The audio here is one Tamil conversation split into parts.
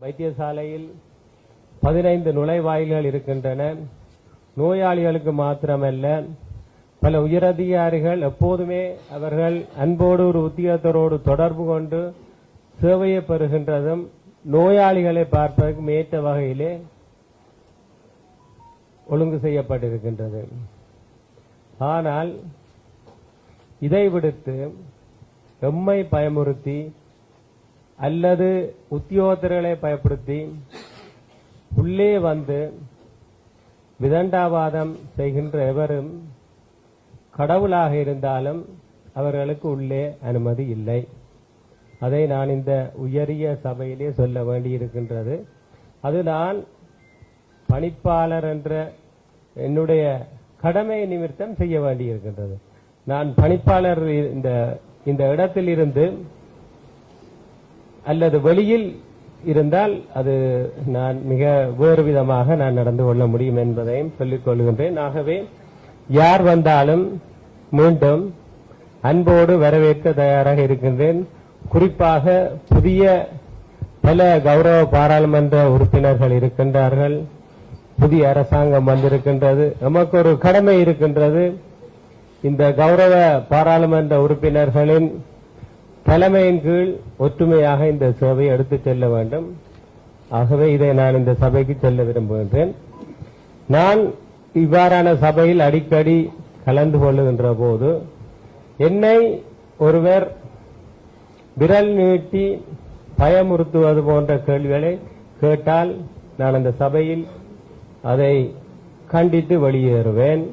வைத்தியசாலையில் பதினைந்து நுழைவாயில்கள் இருக்கின்றன. நோயாளிகளுக்கு மாத்திரமல்ல பல உயரதிகாரிகள் எப்போதுமே அவர்கள் அன்போடு ஒரு உத்தியோகத்தரோடு தொடர்பு கொண்டு சேவையை பெறுகின்றதும் நோயாளிகளை பார்ப்பதற்கு ஏற்ற வகையிலே ஒழுங்கு செய்யப்பட்டிருக்கின்றது. ஆனால் இதை விடுத்து எம்மை பயமுறுத்தி அல்லது உத்தியோகத்தர்களை பயப்படுத்தி உள்ளே வந்து விதண்டாவாதம் செய்கின்ற எவரும் கடவுளாக இருந்தாலும் அவர்களுக்கு உள்ளே அனுமதி இல்லை. அதை நான் இந்த உயரிய சபையிலே சொல்ல வேண்டியிருக்கின்றது. அது நான் பணிப்பாளர் என்ற என்னுடைய கடமை நிமித்தம் செய்ய வேண்டியிருக்கின்றது. நான் பணிப்பாளர் இந்த இந்த இடத்தில் இருந்து அல்லது வெளியில் இருந்தால் அது நான் மிக வேறு விதமாக நான் நடந்து கொள்ள முடியும் என்பதையும் சொல்லிக் கொள்கின்றேன். ஆகவே யார் வந்தாலும் மீண்டும் அன்போடு வரவேற்க தயாராக இருக்கின்றேன். குறிப்பாக புதிய பல கௌரவ பாராளுமன்ற உறுப்பினர்கள் இருக்கின்றார்கள். புதிய அரசாங்கம் வந்திருக்கின்றது. நமக்கு ஒரு கடமை இருக்கின்றது. இந்த கௌரவ பாராளுமன்ற உறுப்பினர்களின் தலைமையின் கீழ் ஒற்றுமையாக இந்த சேவையை எடுத்துச் செல்ல வேண்டும். ஆகவே இதை நான் இந்த சபைக்கு செல்ல விரும்புகின்றேன். நான் இவ்வாறான சபையில் அடிக்கடி கலந்து கொள்ளுகின்ற போது என்னை ஒருவர் விரல் நீட்டி பயமுறுத்துவது போன்ற கேள்விகளை கேட்டால் நான் அந்த சபையில் அதை கண்டித்து வெளியேறுவேன்.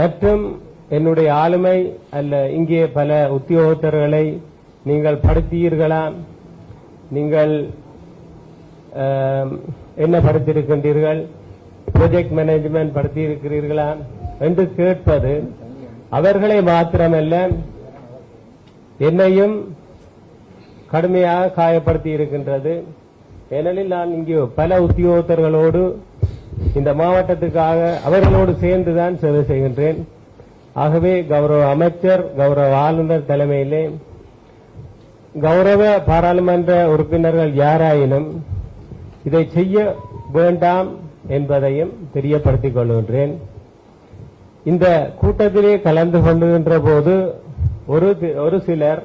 மற்றும் என்னுடைய ஆளுமை அல்ல. இங்கே பல உத்தியோகத்தர்களை நீங்கள் படுத்தீர்களா? நீங்கள் என்ன படுத்திருக்கின்றீர்கள்? Project management படுத்தியிருக்கிறீர்களா? என்று கேட்பது அவர்களை மாத்திரமல்ல என்னையும் கடுமையாக காயப்படுத்தி இருக்கின்றது ஏனெனில் நான் இங்கே பல உத்தியோகத்தர்களோடு இந்த மாவட்டத்துக்காக அவர்களோடு சேர்ந்துதான் சேவை செய்கின்றேன். ஆகவே கௌரவ அமைச்சர் கௌரவ ஆளுநர் தலைமையிலே கௌரவ பாராளுமன்ற உறுப்பினர்கள் யாராயினும் இதை செய்ய வேண்டாம் என்பதையும் தெரியப்படுத்திக் கொள்கின்றேன். இந்த கூட்டத்திலே கலந்து கொள்ளுகின்ற போது ஒரு தி- ஒரு சிலர்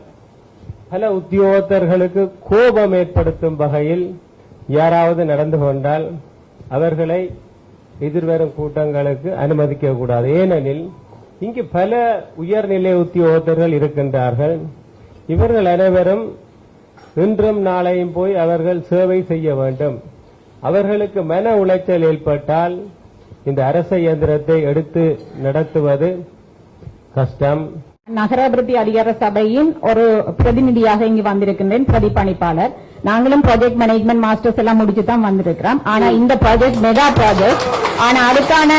பல உத்தியோகத்தர்களுக்கு கோபம் ஏற்படுத்தும் வகையில் யாராவது நடந்து கொண்டால் அவர்களை எதிர்வரும் கூட்டங்களுக்கு அனுமதிக்க கூடாது. ஏனெனில் இங்கு பல உயர்நிலை உத்தியோகத்தர்கள் இருக்கின்றார்கள். இவர்கள் அனைவரும் இன்றும் நாளையும் போய் அவர்கள் சேவை செய்ய வேண்டும். அவர்களுக்கு மன உளைச்சல் ஏற்பட்டால் இந்த அரச இயந்திரத்தை எடுத்து நடத்துவது கஷ்டம். நகராபிவிருத்தி அதிகார சபையின் ஒரு பிரதிநிதியாக இங்கு வந்திருக்கின்றேன் பிரதிபலிப்பாளர் நாங்களும் ப்ராஜெக்ட் மேனேஜ்மெண்ட் மாஸ்டர்ஸ் எல்லாம் முடிச்சு தான் வந்திருக்கிறோம். ஆனா இந்த ப்ராஜெக்ட் மெகா ப்ராஜெக்ட் ஆனா அதுக்கான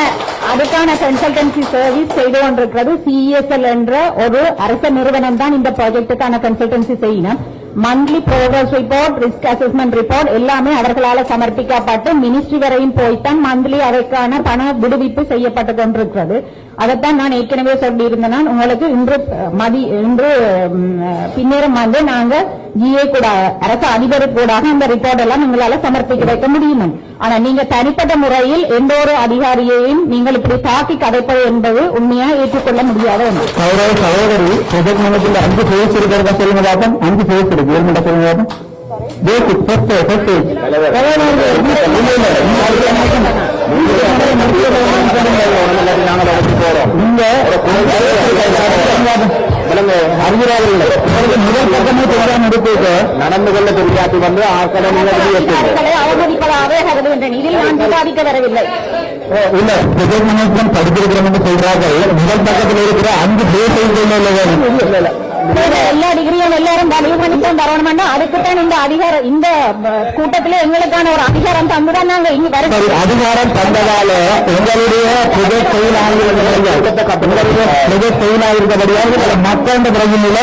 அதுக்கான கன்சல்டன்சி சர்வீஸ் செய்து கொண்டிருக்கிறது சிஇஎஸ்எல் என்ற ஒரு அரச நிறுவனம் தான் இந்த ப்ராஜெக்டுக்கான கன்சல்டன்சி செய்யணும். Monthly progress report risk assessment report எல்லாமே அவர்களால் சமர்ப்பிக்கப்பட்டு மினிஸ்ட்ரி வரையும் போய்த்தான் மந்த்லி அதற்கான பண விடுவிப்பு செய்யப்பட்டு கொண்டிருக்கிறது. அதைத்தான் நான் ஏற்கனவே சொல்லியிருந்தேன் நான் உங்களுக்கு இன்று மதி இன்று பின்னேரம் வந்து நாங்க ஜிஏ கூட அரசு அதிபர் கூடாக அந்த ரிப்போர்ட் எல்லாம் எங்களால சமர்ப்பிக்க வைக்க முடியும் ஆனா நீங்க தனிப்பட்ட முறையில் எந்த ஒரு அதிகாரியையும் நீங்கள் இப்படி தாக்கி கதைப்பது என்பது உண்மையா ஏற்றுக்கொள்ள முடியாத ஒன்று சௌரவ சகோதரி ப்ரொஜெக்ட் மேனேஜ்ல அஞ்சு பேஸ் இருக்கிறதா சொல்லுங்க அஞ்சு பேஸ் இருக்கு ஏழு சொல்லுங்க பாப்போம் பேசிக் ஃபர்ஸ்ட் முதல் பக்கமே தெரியாம எடுத்துட்டு நடந்து கொள்ள தெரியாட்டி வந்து ஆக்களை அவர்களை அவமதிப்பதாகவே வரவில்லை இல்ல ப்ரொஜெக்ட் மேனேஜ்மெண்ட் படிச்சிருக்கிறோம் என்று சொல்றார்கள் முதல் பக்கத்தில் இருக்கிற அஞ்சு பேஸ் இல்ல நீங்க எல்லா டிகிரியும் எல்லாரும் பதிவு பண்ணித்தான் தரணும்னா அதுக்குத்தான் இந்த அதிகாரம் இந்த கூட்டத்திலே எங்களுக்கான ஒரு அதிகாரம் தந்துதான் நாங்க இங்க வர அதிகாரம் தந்ததால எங்களுடைய புகை தொழிலாளர்கள் ஆகியிருந்தபடியால் உங்களுடைய ப்ரொஜெக்ட் ஃபெயில் ஆகியிருந்தபடியால் மக்கள் பிரச்சனையில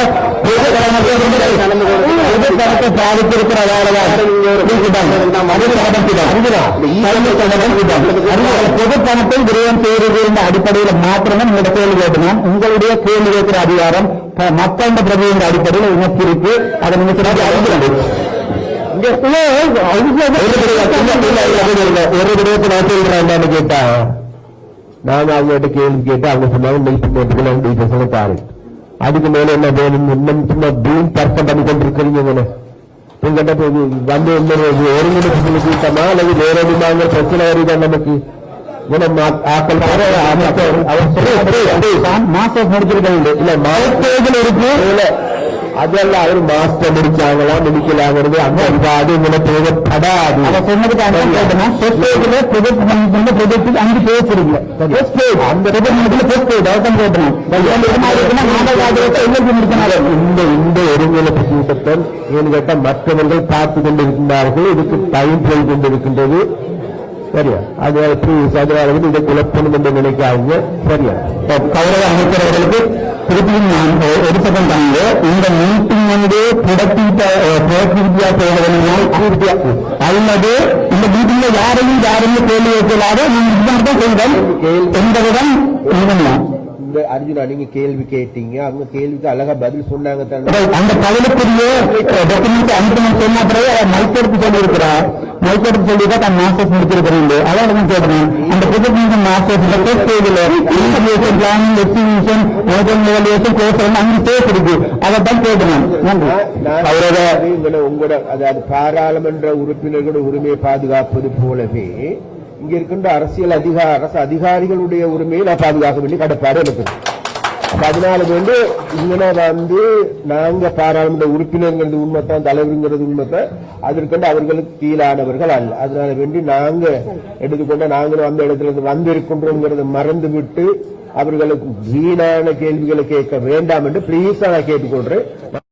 பொது பொது பணத்தை விரயம் செய்வது என்ற அடிப்படையில் மாத்திரமே இந்த கேள்வி கேட்கணும் உங்களுடைய கேள்வி கேட்கிற அதிகாரம் மக்கள் பிரதியின் அடிப்படையில் உணர்த்திருக்கு அதை நீங்க சிறப்பாக அறிந்து ஒரு விடயத்தை நான் சொல்றேன் என்னன்னு கேட்டா நான் கேள்வி கேட்டு அவங்க சொன்னாங்க நெல்பி மேட்டுக்கு நான் டீச்சர்ஸ் பாரு. அதுக்கு மேல என்ன வேணும் இன்னும் சும்மா பீம் பர்ஃபம் பண்ணி கொண்டிருக்கிறீங்க உங்கள்கிட்ட போய் வந்து ஒருங்கிணைப்பு கூட்டமா அல்லது வேற விதமாக பிரச்சனை வருதான் நமக்கு இல்ல மரத்தேஜில் இருக்கு இல்ல அதல்ல அவர் மாஸ்டர் முடிச்சாங்களா முடிக்கலாங்கிறது அந்த அது இதுல தேவைப்படாது அவர் சொன்னதுக்கு ப்ரொஜெக்ட் மேனேஜ்மெண்ட் ப்ரொஜெக்ட் அஞ்சு அந்த ப்ரொஜெக்ட் இந்த இந்த ஒருங்கிணைப்பு கூட்டத்தில் ஏன்னு மற்றவர்கள் பார்த்து கொண்டிருக்கின்றார்கள். இதுக்கு டைம் போய் கொண்டிருக்கின்றது. சரியா? அது ப்ளீஸ் அதனால வந்து இதை குழப்பணும் என்று நினைக்காதீங்க. சரியா? கௌரவ அமைச்சர் அவர்களுக்கு திருப்பியும் நான் செகண்ட் தாங்க இந்த மீட்டிங் வந்து ப்ரொடக்டிவிட்டியா போவதனால் அல்லது இந்த மீட்டிங்ல யாரையும் யாரையும் கேள்வி வைக்கலாத நான் இதுதான் தான் செய்தேன் என்பதுடன் இந்த அர்ஜுனா நீங்க கேள்வி கேட்டீங்க. அவங்க கேள்விக்கு அழகா பதில் சொன்னாங்க தானே. அந்த பதிலுக்குரிய டாக்குமெண்ட் அனுப்பணும் சொன்ன பிறகு மைக்கெடுத்து சொல்லியிருக்கிறார் மைக்கெடுத்து சொல்லிதான் தான் மாஸ்டர்ஸ் முடிச்சிருக்கிறேன் அதான் நான் கேட்கிறேன் அந்த புதுக்கு மாஸ்டர்ஸ் ஃபர்ஸ்ட் ஸ்டேஜில் integration planning estimation model evaluation course அஞ்சு ஸ்டேஜ் இருக்கு. அதை தான் கேட்கிறேன் அவரோட உங்களோட அதாவது பாராளுமன்ற உறுப்பினர்களோட உரிமையை பாதுகாப்பது போலவே இங்க இருக்கின்ற அரசியல் அதிகார அரசு அதிகாரிகளுடைய உரிமையை நான் பாதுகாக்க வேண்டிய கடப்பாடு எனக்கு அப்ப அதனால வந்து இங்கன வந்து நாங்க பாராளுமன்ற உறுப்பினர்ங்கிறது உண்மைத்தான் தலைவருங்கிறது உண்மைத்தான் அதற்கண்டு அவர்களுக்கு கீழானவர்கள் அல்ல. அதனால வேண்டி நாங்க எடுத்துக்கொண்ட நாங்களும் அந்த இடத்துல இருந்து வந்திருக்கின்றோங்கிறத மறந்து விட்டு அவர்களுக்கு வீணான கேள்விகளை கேட்க வேண்டாம் என்று பிளீஸா நான் கேட்டுக்கொள்றேன்.